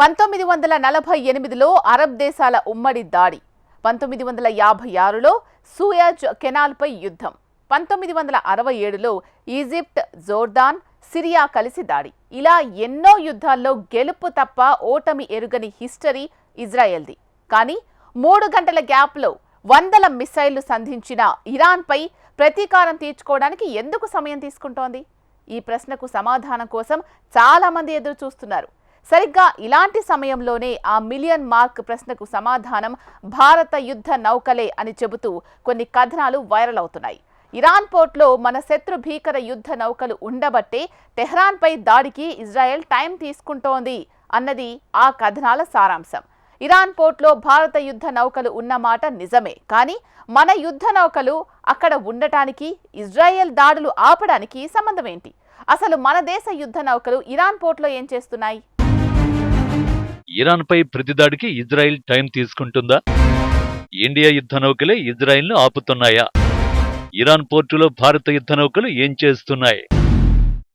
పంతొమ్మిది వందల నలభై ఎనిమిదిలో అరబ్ దేశాల ఉమ్మడి దాడి. పంతొమ్మిది వందల యాభై ఆరులో సూయాజ్ కెనాల్పై యుద్ధం. పంతొమ్మిది వందల అరవై ఏడులో ఈజిప్ట్ జోర్దాన్ సిరియా కలిసి దాడి. ఇలా ఎన్నో యుద్ధాల్లో గెలుపు తప్ప ఓటమి ఎరుగని హిస్టరీ ఇజ్రాయెల్ది. కానీ మూడు గంటల గ్యాప్లో వందల మిసైళ్ళు సంధించిన ఇరాన్పై ప్రతీకారం తీర్చుకోవడానికి ఎందుకు సమయం తీసుకుంటోంది? ఈ ప్రశ్నకు సమాధానం కోసం చాలా మంది ఎదురు చూస్తున్నారు సరిగ్గా ఇలాంటి సమయంలోనే ఆ మిలియన్ మార్క్ ప్రశ్నకు సమాధానం భారత యుద్ధ నౌకలే అని చెబుతూ కొన్ని కథనాలు వైరల్ అవుతున్నాయి. ఇరాన్ పోర్ట్లో మన శత్రు భీకర యుద్ధ నౌకలు ఉండబట్టే టెహ్రాన్పై దాడికి ఇజ్రాయెల్ టైం తీసుకుంటోంది అన్నది ఆ కథనాల సారాంశం. ఇరాన్ పోర్ట్లో భారత యుద్ధ నౌకలు ఉన్నమాట నిజమే కానీ మన యుద్ధ నౌకలు అక్కడ ఉండటానికి ఇజ్రాయెల్ దాడులు ఆపడానికి సంబంధం ఏంటి? అసలు మన దేశ యుద్ధ నౌకలు ఇరాన్ పోర్ట్లో ఏం చేస్తున్నాయి? ఇరాన్పై ప్రతిదాడికి ఇజ్రాయెల్ టైం తీసుకుంటుందా? ఇండియా యుద్ధ నౌకలే ఇజ్రాయెల్ను ఆపుతున్నాయా? ఇరాన్ పోర్టులో భారత యుద్ధ నౌకలు ఏం చేస్తున్నాయి?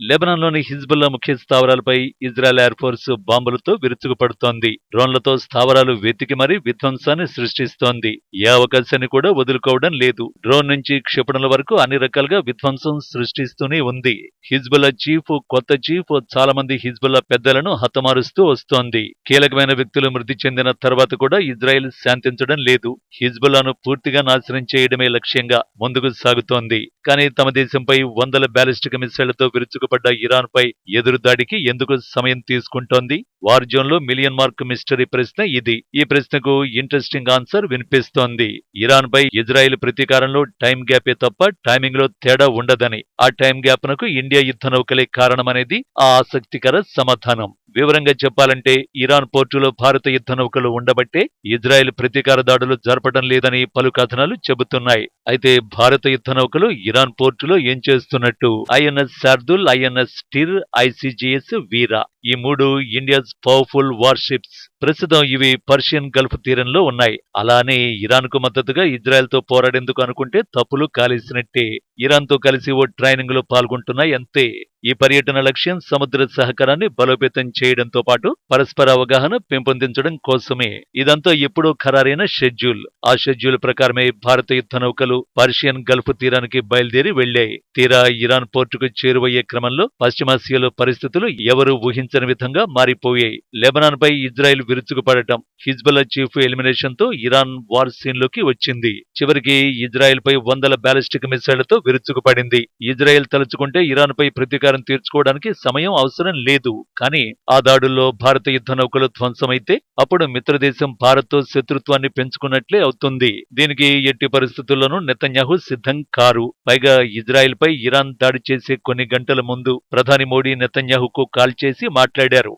లెబనాన్లోని హిజ్బుల్లా ముఖ్య స్థావరాలపై ఇజ్రాయెల్ ఎయిర్ ఫోర్స్ బాంబులతో విరుచుకుపడుతోంది. డ్రోన్లతో స్థావరాలు వెతికి మరీ విధ్వంసాన్ని సృష్టిస్తోంది. ఏ అవకాశాన్ని కూడా వదులుకోవడం లేదు. డ్రోన్ నుంచి క్షిపణుల వరకు అన్ని రకాలుగా విధ్వంసం సృష్టిస్తూనే ఉంది. హిజ్బుల్లా చీఫ్ కొత్త చీఫ్ చాలా మంది హిజ్బుల్లా పెద్దలను హతమారుస్తూ వస్తోంది. కీలకమైన వ్యక్తులు మృతి చెందిన తర్వాత కూడా ఇజ్రాయెల్ శాంతించడం లేదు. హిజ్బుల్లాను పూర్తిగా నాశనం చేయడమే లక్ష్యంగా ముందుకు సాగుతోంది. కానీ తమ దేశంపై వందల బ్యాలిస్టిక్ మిసైళ్ళతో విరుచుకుపడ్డ ఇరాన్పై ఎదురుదాడికి ఎందుకు సమయం తీసుకుంటోంది? వార్ మిలియన్ మార్క్ మిస్టరీ ప్రశ్న ఇది. ఈ ప్రశ్నకు ఇంట్రెస్టింగ్ ఆన్సర్ వినిపిస్తోంది. ఇరాన్పై ఇజ్రాయెల్ ప్రతీకారంలో టైం గ్యాపే తప్ప టైమింగ్లో తేడా ఉండదని. ఆ టైం గ్యాప్ నకు ఇండియా యుద్ధ నౌకలే కారణమనేది ఆ ఆసక్తికర సమాధానం. వివరంగా చెప్పాలంటే ఇరాన్ పోర్టులో భారత యుద్ధ నౌకలు ఉండబట్టే ఇజ్రాయెల్ ప్రతీకార దాడులు జరపడం లేదని పలు కథనాలు చెబుతున్నాయి. అయితే భారత యుద్ధ నౌకలు ఇరాన్ పోర్టులో ఏం చేస్తున్నట్టు? INS Shardul INS Tir ICGS Veera. ఈ మూడు ఇండియాస్ పవర్ఫుల్ వార్షిప్స్ ప్రస్తుతం ఇవి పర్షియన్ గల్ఫ్ తీరంలో ఉన్నాయి. అలానే ఇరాన్కు మద్దతుగా ఇజ్రాయెల్తో పోరాడేందుకు అనుకుంటే తప్పులు కాలేసినట్టే. ఇరాన్తో కలిసి ఓ ట్రైనింగ్లో పాల్గొంటున్నాయి అంతే. ఈ పర్యటన లక్ష్యం సముద్ర సహకారాన్ని బలోపేతం చేయడంతో పాటు పరస్పర అవగాహన పెంపొందించడం కోసమే. ఇదంతా ఎప్పుడో ఖరారైన షెడ్యూల్. ఆ షెడ్యూల్ ప్రకారమే భారత యుద్ధ నౌకలు పర్షియన్ గల్ఫ్ తీరానికి బయలుదేరి వెళ్ళాయి తీరా ఇరాన్ పోర్టుకు చేరువయ్యే క్రమంలో పశ్చిమాసియాలో పరిస్థితులు ఎవరూ ఊహించని విధంగా మారిపోయాయి. లెబనాన్ పై ఇజ్రాయెల్ విరుచుకుపడటం. హిజ్బల్లా చీఫ్ ఎలిమినేషన్తో ఇరాన్ వార్ సీన్లోకి వచ్చింది. చివరికి ఇజ్రాయెల్ పై వందల బ్యాలిస్టిక్ మిసైళ్ళతో విరుచుకుపడింది. ఇజ్రాయెల్ తలుచుకుంటే ఇరాన్ పై ప్రతీకారం తీర్చుకోవడానికి సమయం అవసరం లేదు. కానీ ఆ దాడుల్లో భారత యుద్ధ నౌకలు ధ్వంసమైతే అప్పుడు మిత్రదేశం భారత్తో శత్రుత్వాన్ని పెంచుకున్నట్లే అవుతుంది. దీనికి ఎట్టి పరిస్థితుల్లోనూ నెతన్యాహు సిద్ధం కారు. పైగా ఇజ్రాయెల్ పై ఇరాన్ దాడి చేసే కొన్ని గంటల ముందు ప్రధాని మోడీ నెతన్యాహుకు కాల్ చేసి మాట్లాడారు.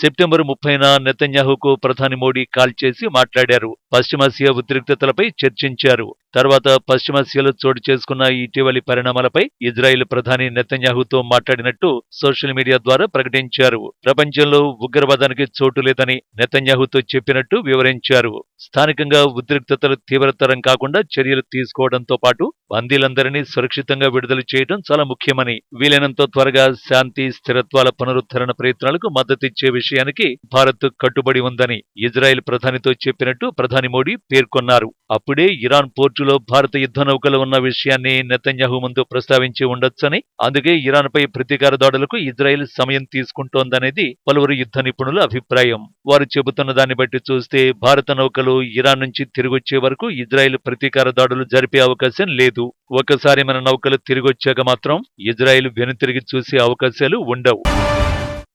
సెప్టెంబర్ ముప్పైన నెతన్యాహుకు ప్రధాని మోడీ కాల్ చేసి మాట్లాడారు. పశ్చిమాసియా ఉద్రిక్తతలపై చర్చించారు. తర్వాత పశ్చిమాసియాలో చోటు చేసుకున్న ఇటీవలి పరిణామాలపై ఇజ్రాయెల్ ప్రధాని నెతన్యాహుతో మాట్లాడినట్టు సోషల్ మీడియా ద్వారా ప్రకటించారు. ప్రపంచంలో ఉగ్రవాదానికి చోటు లేదని నెతన్యాహుతో చెప్పినట్టు వివరించారు. స్థానికంగా ఉద్రిక్తతలు తీవ్రతరం కాకుండా చర్యలు తీసుకోవడంతో పాటు బందీలందరినీ సురక్షితంగా విడుదల చేయడం చాలా ముఖ్యమని వీలైనంత త్వరగా శాంతి స్థిరత్వాల పునరుద్ధరణ ప్రయత్నాలకు మద్దతిచ్చే విషయానికి భారత్ కట్టుబడి ఉందని ఇజ్రాయెల్ ప్రధానితో చెప్పినట్టు ప్రధాని మోడీ పేర్కొన్నారు. అప్పుడే ఇరాన్ పోర్టులో భారత యుద్ధ నౌకలు ఉన్న విషయాన్ని నెతన్యాహు ముందు ప్రస్తావించి ఉండొచ్చని అందుకే ఇరాన్పై ప్రతీకార దాడులకు ఇజ్రాయెల్ సమయం తీసుకుంటోందనేది పలువురు యుద్ధ నిపుణుల అభిప్రాయం. వారు చెబుతున్న దాన్ని బట్టి చూస్తే భారత నౌకలు ఇరాన్ నుంచి తిరిగొచ్చే వరకు ఇజ్రాయెల్ ప్రతీకార దాడులు జరిపే అవకాశం లేదు. ఒకసారి మన నౌకలు తిరిగొచ్చాక మాత్రం ఇజ్రాయెల్ వెనుతిరిగి చూసే అవకాశాలు ఉండవు.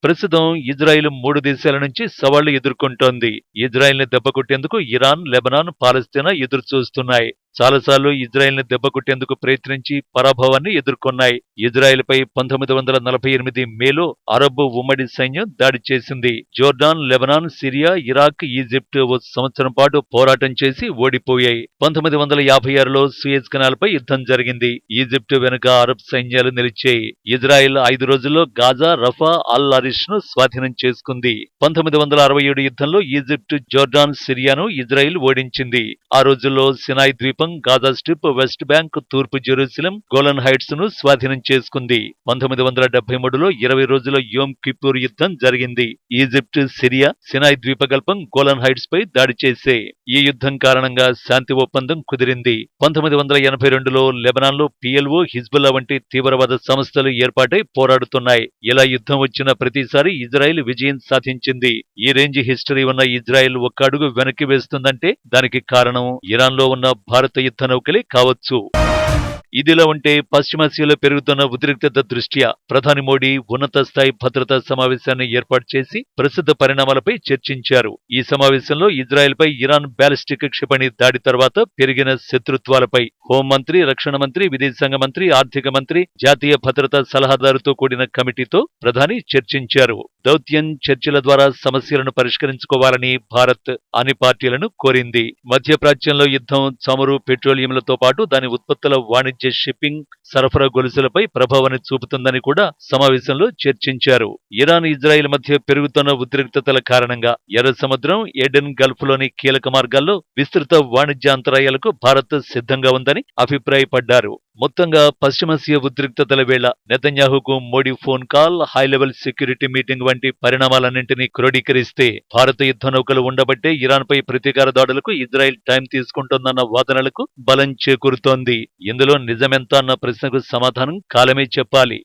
ప్రస్తుతం ఇజ్రాయెల్ మూడు దేశాల నుంచి సవాళ్ళు ఎదుర్కొంటోంది. ఇజ్రాయెల్ని దెబ్బకొట్టేందుకు ఇరాన్ లెబనాన్ పాలస్తీనా ఎదురు చూస్తున్నాయి చాలాసార్లు ఇజ్రాయెల్ని దెబ్బకొట్టేందుకు ప్రయత్నించి పరాభవాన్ని ఎదుర్కొన్నాయి. ఇజ్రాయెల్ పై పంతొమ్మిది వందల నలభై ఎనిమిది మేలో అరబ్ ఉమ్మడి సైన్యం దాడి చేసింది. Jordan Lebanon Syria Iraq Egypt ఓ సంవత్సరం పాటు పోరాటం చేసి ఓడిపోయాయి. పంతొమ్మిది వందల యాభై ఆరులో సుయేజ్ కెనాల్పై యుద్ధం జరిగింది. ఈజిప్ట్ వెనుక అరబ్ సైన్యాలు నిలిచాయి. ఇజ్రాయెల్ ఐదు రోజుల్లో గాజా రఫా అల్ అరిష్ను స్వాధీనం చేసుకుంది. పంతొమ్మిది వందల అరవై ఏడు యుద్ధంలో ఈజిప్ట్ జోర్డాన్ సిరియాను ఇజ్రాయెల్ ఓడించింది. ఆ రోజుల్లో సినాయ్ ద్వీపం ద్వీపం గాజా స్ట్రిప్ వెస్ట్ బ్యాంక్ తూర్పు జెరూసలం గోలన్ హైట్స్ను స్వాధీనం చేసుకుంది. పంతొమ్మిది వందల డెబ్బై మూడులో ఇరవై రోజుల యోమ్ కిపూర్ యుద్ధం జరిగింది. ఈజిప్ట్ సిరియా సినాయ్ ద్వీపకల్పం గోలన్ హైట్స్ పై దాడి చేసే ఈ యుద్ధం కారణంగా శాంతి ఒప్పందం కుదిరింది. పంతొమ్మిది వందల ఎనభై రెండులో లెబనాన్లో పిఎల్ఓ హిజ్బుల్లా వంటి తీవ్రవాద సంస్థలు ఏర్పాటై పోరాడుతున్నాయి. ఇలా యుద్ధం వచ్చిన ప్రతిసారి ఇజ్రాయెల్ విజయం సాధించింది. ఈ రేంజ్ హిస్టరీ ఉన్న ఇజ్రాయెల్ ఒక్క అడుగు వెనక్కి వేస్తుందంటే దానికి కారణం ఇరాన్లో ఉన్న భారత యుద్ధ నౌకలే కావచ్చు. ఇదిలా ఉంటే పశ్చిమాసియాలో పెరుగుతున్న ఉద్రిక్తత దృష్ట్యా ప్రధాని మోడీ ఉన్నత స్థాయి భద్రతా సమావేశాన్ని ఏర్పాటు చేసి ప్రస్తుత పరిణామాలపై చర్చించారు. ఈ సమావేశంలో ఇజ్రాయెల్పై ఇరాన్ బ్యాలిస్టిక్ క్షిపణి దాడి తర్వాత పెరిగిన శత్రుత్వాలపై హోంమంత్రి రక్షణ మంత్రి విదేశాంగ మంత్రి ఆర్థిక మంత్రి జాతీయ భద్రతా సలహాదారుతో కూడిన కమిటీతో ప్రధాని చర్చించారు. దౌత్యం చర్చల ద్వారా సమస్యలను పరిష్కరించుకోవాలని భారత్ అన్ని పార్టీలను కోరింది. మధ్యప్రాచ్యంలో యుద్ధం చమురు పెట్రోలియంలతో పాటు దాని ఉత్పత్తుల వాణిజ్య షిప్పింగ్ సరఫరా గొలుసులపై ప్రభావాన్ని చూపుతుందని కూడా సమావేశంలో చర్చించారు. ఇరాన్ ఇజ్రాయెల్ మధ్య పెరుగుతున్న ఉద్రిక్తతల కారణంగా ఎర్ర సముద్రం ఎడెన్ గల్ఫ్లోని కీలక మార్గాల్లో విస్తృత వాణిజ్య అంతరాయాలకు భారత్ సిద్ధంగా ఉందని అభిప్రాయపడ్డారు. మొత్తంగా పశ్చిమాసియా ఉద్రిక్తతల వేళ నెతన్యాహుకు Modi phone call high level security meeting వంటి పరిణామాలన్నింటినీ క్రోడీకరిస్తే భారత యుద్ధ నౌకలు ఉండబట్టే ఇరాన్ పై ప్రతీకార దాడులకు ఇజ్రాయెల్ టైం తీసుకుంటోందన్న వాదనలకు బలం చేకూరుతోంది. ఇందులో నిజమెంత అన్న ప్రశ్నకు సమాధానం కాలమే చెప్పాలి.